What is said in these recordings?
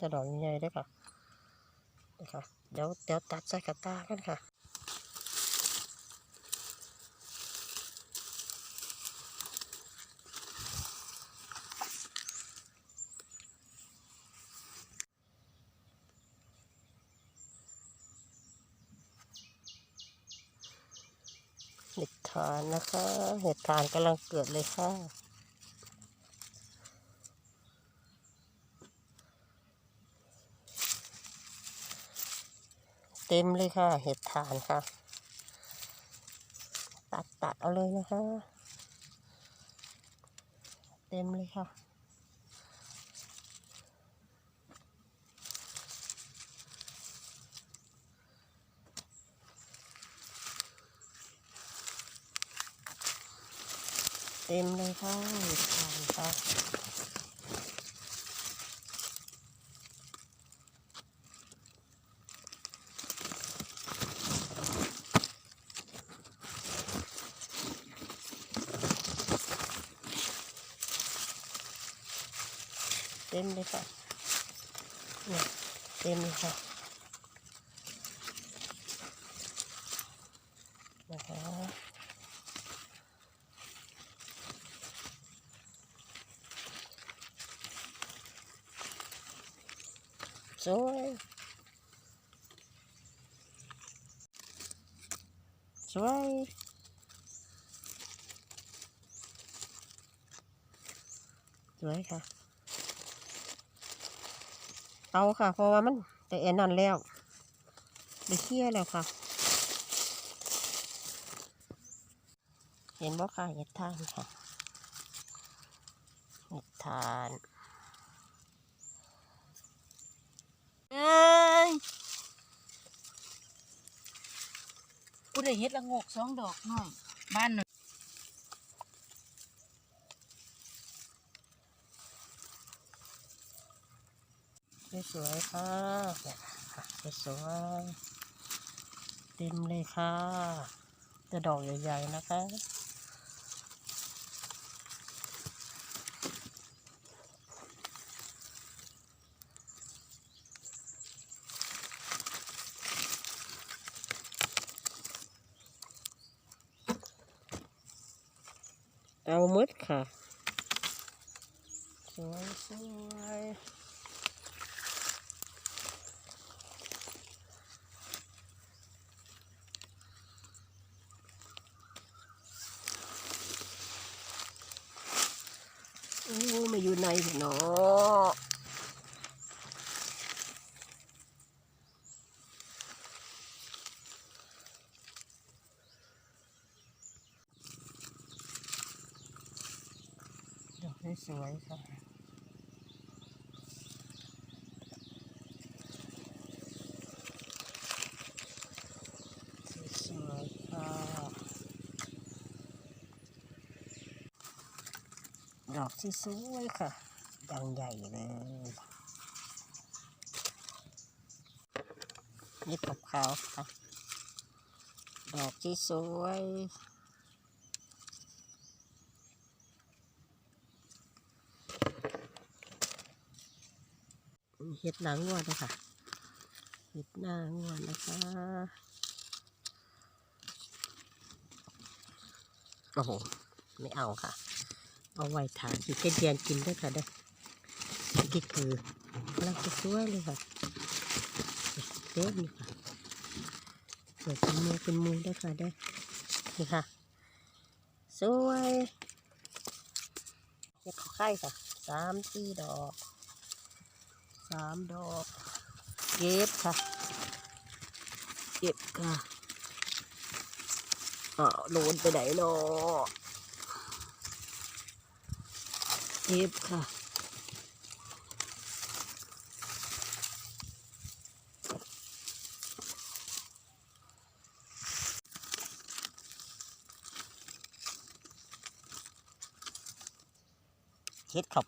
จะดอกใหญ่ๆด้วยค่ะนี่ค่ะเดี๋ยวเดี๋ยวตัดใส่กระตากันค่ะเห็ดทานนะคะ เห็ดทานกำลังเกิดเลยค่ะ เต็มเลยค่ะ เห็ดทานค่ะ ตัดตัดเอาเลยนะคะ เต็มเลยค่ะ เต็มเลยค่ะเห็ดทานค่ะ ต็มเลยค่ะเนี่ยเต็มเลยค่ะนะคะสวยสวยสวยค่ะ เอาค่ะ เพราะว่ามันแต่เอ็นนั่นแล้วไปเคี่ยแล้วค่ะ เห็นบ่ค่ะเห็ดทานค่ะเห็ดทานเอ้ยกูได้เฮ็ดละงกสองดอกหน่อยบ้านหนึ่ง สวยค่ะเนี่ยค่ะสวยเต็มเลยค่ะจะดอกใหญ่ๆนะคะเอาหมดค่ะ สวยสวยโอ้ ญ่เนาะดอกสวยค่ะ สวยๆค่ะ ดอกที่สวยค่ะดังใหญ่เลยนี่กับขาวค่ะ ดอกที่สวยเห็ดหนังวัวด้วยค่ะเห็ดหน้างัวนะคะโอ้โห ไม่เอาค่ะ เอาไว้ทานที่เทียนกินด้วยค่ะเด้อนี่คือกำลังจะสวยเลยค่ะเต็มเลยค่ะสวยเป็นมือเป็นมือด้วยค่ะเด้อนี่ค่ะสวยเห็ดขอไข่ค่ะสามสี่ดอกสามดอกเก็บค่ะเก็บค่ะอ้าวโดนไปไหนเนาะ เก็บค่ะเห็ดขับ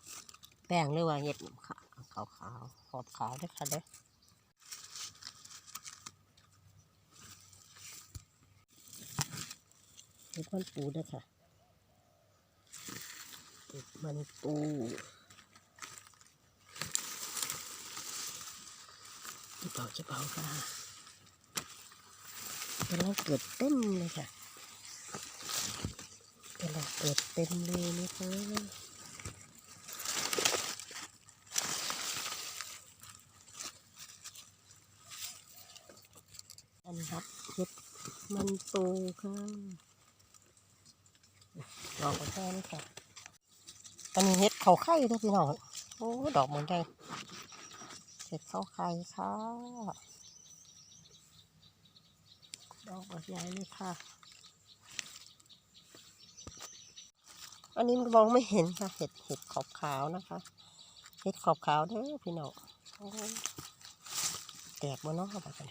แป้งหรือว่าเห็ดขาวขาวขาวขอบขาวด้วยค่ะเด้อเห็ดมันปูด้วยค่ะ เห็ดมันปูจะเบาจะเบาค่ะกำลังเกิดเต็มเลยค่ะกำลังเกิดเต็มเลยนะคะอันครับเห็ดมันปูค่ะดอกกระแค่นี้ค่ะ อันนี้เห็ดเขาไข่ด้วยพี่น้องโอ้ดอกเหมือนกันเห็ดเขาไข่ค่ะดอกแบบใหญ่เลยค่ะ อันนี้มันมองไม่เห็นค่ะเห็ดเห็ดขอบขาวนะคะเห็ดขอบขาวเด้อพี่น้องโอ้ยแตกบนน้องเข้าไปกัน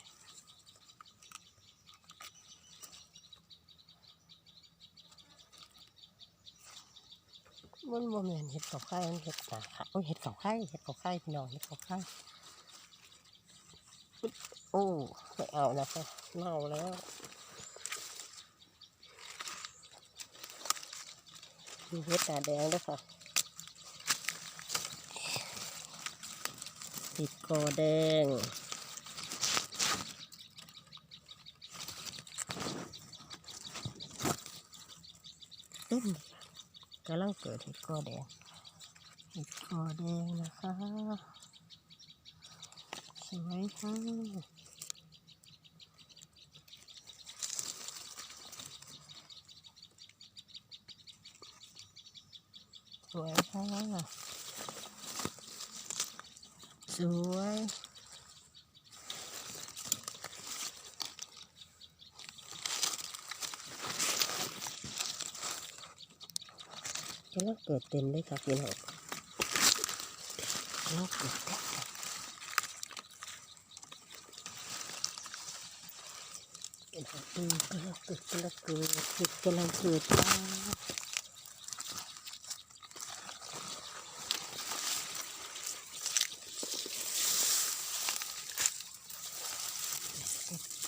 มันบ่แม่นเห็ดขอบไข่มันเห็ดหนาโอ้เห็ดขอบไข่เห็ดขอบไข่พี่น้องเห็ดขอบไข่โอ้ไม่เอานะคะเน่าแล้วมีเห็ดตาแดงด้วยค่ะติดคอแดงต็มเลยค่ะ กำลังเกิดเห็ดคอแดงเห็ดคอแดงนะคะสวยค่ะสวยค่ะสวย กำลังเกิดเต็มเลยค่ะพี่น้องกำลังเกิดเต็มอืมกำลังเกิดกำลังเกิดเห็ดกำลังเกิด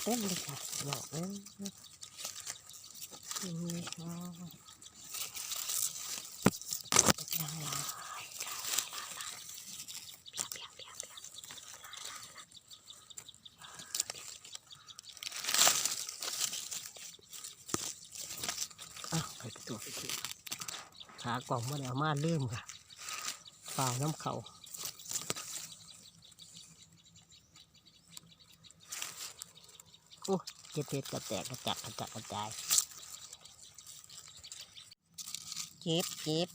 เต็มเลยค่ะบอกเลยนี่ค่ะกำลังลายค่ะเพียบเพียบเพียบเพียบ อ้าวไปประตูไปทีขากล่องมาแล้วมาลืมค่ะเปล่าน้ำเขาโอ้เจ็บเพชรกระแตกกระจัดกระจัดกระจายเจ็บเจ็บ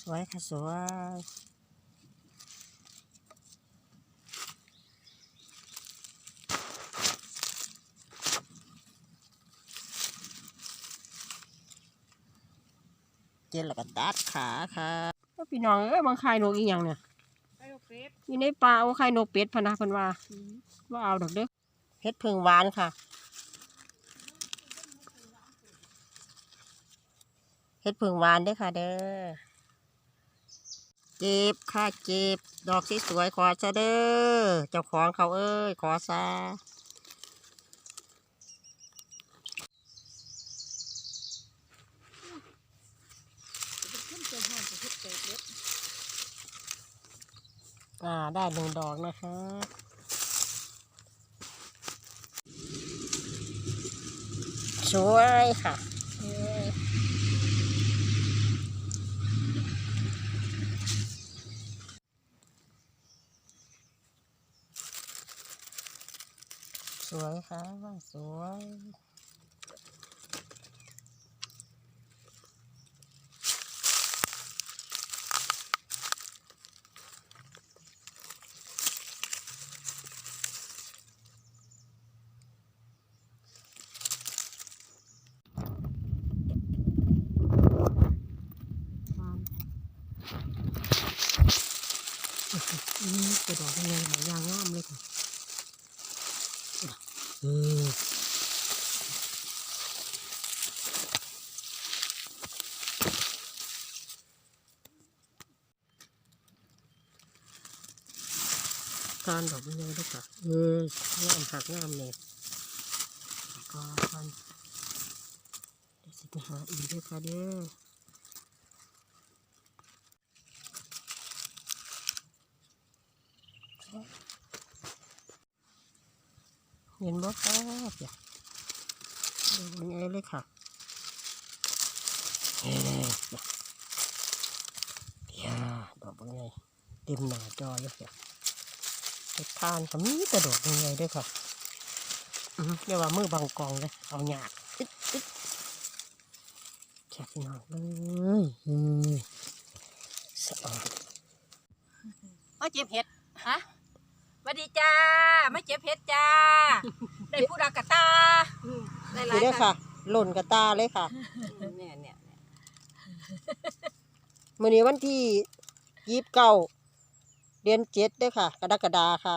สวยค่ะสวย เจ็บแล้วก็ตัดขาค่ะแล้วพี่น้องเอ้ยบางคายนกอีกอย่างเนี่ยไปลูกเป็ดอยู่ในป่าเอาไข่นกเป็ดพะนะเพิ่นว่าว่าเอาดอกเด้อเฮ็ดเพิงหวานค่ะเฮ็ดเพิงหวานเด้อค่ะ เด้อเจ็บค่ะเจ็บดอกสวยๆขอซะเด้อเจ้าของเขาเอ้ยขอซะ อ่าได้หนึ่งดอกนะคะสวยค่ะสวยสวยค่ะสวย อืมกระดอกยังไงหายางงามเลยค่ะเอืมทานดอกยังไงด้วยค่ะเอองามผักงามเลยก็ทานเดี๋ยวสิไปหาอีกด้วยค่ะเด้อ เห็นบ่ครับอย่าดูมันไงเลยค่ะเฮ้ยอย่ยดอกมันไงเต็มหน้าจอเลยค่ะเห็ดทานก็มีกระโดดยังไงด้วยค่ะเรียกว่ามือบางกองเลย เอาหยาดอึ๊ดอึ๊ดแค่พี่นองเลยสะอาดเอาเจ็บเห็ด ฮะ วัสดีจ้ามาเจ็บเพชรจ้า ได้ผู้รักกะตาได้หลานี่ยด้วยค่ะ หล่นกระตาเลยค่ะเนี่ยเนี่ยเนี่ยมื่อนี้วันที่ยี่สิบเก้าเดือนเจ็ดด้วยค่ะ กรกฎาค่ะ